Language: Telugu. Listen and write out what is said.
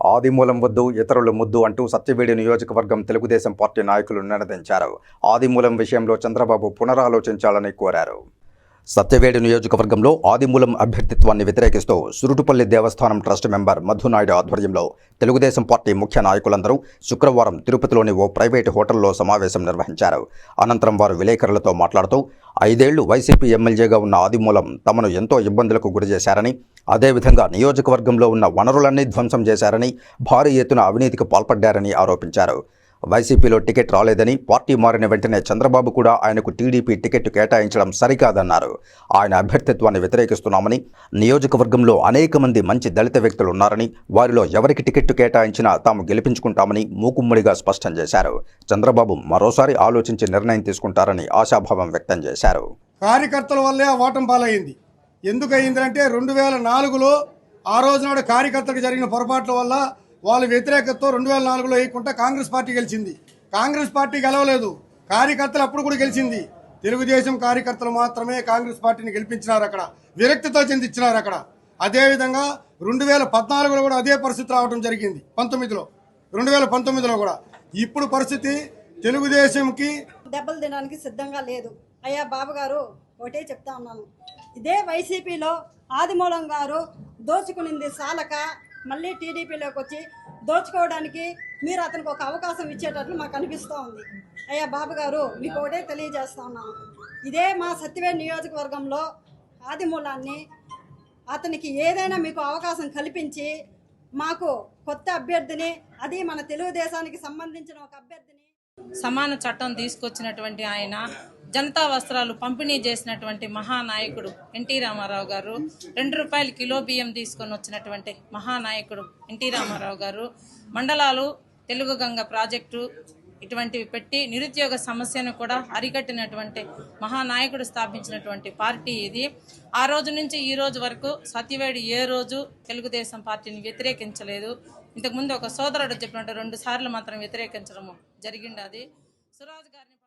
ఆదిమూలం వద్దు ఇతరులు ముద్దు అంటూ సత్యవేడి నియోజకవర్గం తెలుగుదేశం పార్టీ నాయకులు నినదించారు. ఆదిమూలం విషయంలో చంద్రబాబు పునరాలోచించాలని కోరారు. సత్యవేడి నియోజకవర్గంలో ఆదిమూలం అభ్యర్థిత్వాన్ని వ్యతిరేకిస్తూ సురుటుపల్లి దేవస్థానం ట్రస్ట్ మెంబర్ మధునాయుడు ఆధ్వర్యంలో తెలుగుదేశం పార్టీ ముఖ్య నాయకులందరూ శుక్రవారం తిరుపతిలోని ఓ ప్రైవేటు హోటల్లో సమావేశం నిర్వహించారు. అనంతరం వారు విలేకరులతో మాట్లాడుతూ ఐదేళ్ళు వైసీపీ ఎమ్మెల్యేగా ఉన్న ఆదిమూలం తమను ఎంతో ఇబ్బందులకు గురిచేశారని అదేవిధంగా నియోజకవర్గంలో ఉన్న వనరులన్నీ ధ్వంసం చేశారని భారీ ఎత్తున అవినీతికి పాల్పడ్డారని ఆరోపించారు. వైసీపీలో టికెట్ రాలేదని పార్టీ మారిన వెంటనే చంద్రబాబు కూడా ఆయనకు టీడీపీ టికెట్ కేటాయించడం సరికాదన్నారు. ఆయన అభ్యర్థిత్వాన్ని వ్యతిరేకిస్తున్నామని నియోజకవర్గంలో అనేక మంది మంచి దళిత వ్యక్తులు ఉన్నారని వారిలో ఎవరికి టికెట్ కేటాయించినా తాము గెలిపించుకుంటామని మూకుమ్మడిగా స్పష్టం చేశారు. చంద్రబాబు మరోసారి ఆలోచించి నిర్ణయం తీసుకుంటారని ఆశాభావం వ్యక్తం చేశారు. కార్యకర్తల వల్లే ఆ ఓటం పాలైంది. ఎందుకు అయిందంటే రెండు వేల నాలుగులో ఆ రోజు నాడు కార్యకర్తలకు జరిగిన పొరపాట్ల వల్ల వాళ్ళ వ్యతిరేకతతో రెండు వేల నాలుగులో వేయకుండా కాంగ్రెస్ పార్టీ గెలిచింది. కాంగ్రెస్ పార్టీ గెలవలేదు. కార్యకర్తలు అప్పుడు కూడా గెలిచింది. తెలుగుదేశం కార్యకర్తలు మాత్రమే కాంగ్రెస్ పార్టీని గెలిపించినారు అక్కడ. విరక్తితో చెందించినారు అక్కడ. అదేవిధంగా రెండు వేల పద్నాలుగులో కూడా అదే పరిస్థితి రావడం జరిగింది. పంతొమ్మిదిలో. రెండు వేల పంతొమ్మిదిలో కూడా. ఇప్పుడు పరిస్థితి తెలుగుదేశంకి దెబ్బలు తినడానికి సిద్ధంగా లేదు. అయ్యా బాబు గారు ఒకటే చెప్తా ఉన్నాను. ఇదే వైసీపీలో ఆదిమూలం గారు దోచుకునింది సాలక మళ్ళీ టీడీపీలోకి వచ్చి దోచుకోవడానికి మీరు అతనికి ఒక అవకాశం ఇచ్చేటట్లు మాకు అనిపిస్తూ ఉంది. అయ్యా బాబు గారు మీకు ఒకటే తెలియజేస్తా ఉన్నాను. ఇదే మా సత్యవేడ్ నియోజకవర్గంలో ఆదిమూలాన్ని అతనికి ఏదైనా మీకు అవకాశం కల్పించి మాకు కొత్త అభ్యర్థిని అది మన తెలుగుదేశానికి సంబంధించిన ఒక అభ్యర్థిని సమాన చట్టం తీసుకొచ్చినటువంటి ఆయన జనతా వస్త్రాలు పంపిణీ చేసినటువంటి మహానాయకుడు ఎన్టీ రామారావు గారు రెండు రూపాయలు కిలో బియ్యం తీసుకొని వచ్చినటువంటి మహానాయకుడు ఎన్టీ రామారావు గారు మండలాలు తెలుగు గంగ ప్రాజెక్టు ఇటువంటివి పెట్టి నిరుద్యోగ సమస్యను కూడా అరికట్టినటువంటి మహానాయకుడు స్థాపించినటువంటి పార్టీ ఇది. ఆ రోజు నుంచి ఈ రోజు వరకు సత్యవేడు ఏ రోజు తెలుగుదేశం పార్టీని వ్యతిరేకించలేదు. ఇంతకుముందు ఒక సోదరుడు చెప్పినట్టు రెండు సార్లు మాత్రం వ్యతిరేకించడము జరిగింది అది. సురాజ్ గారిని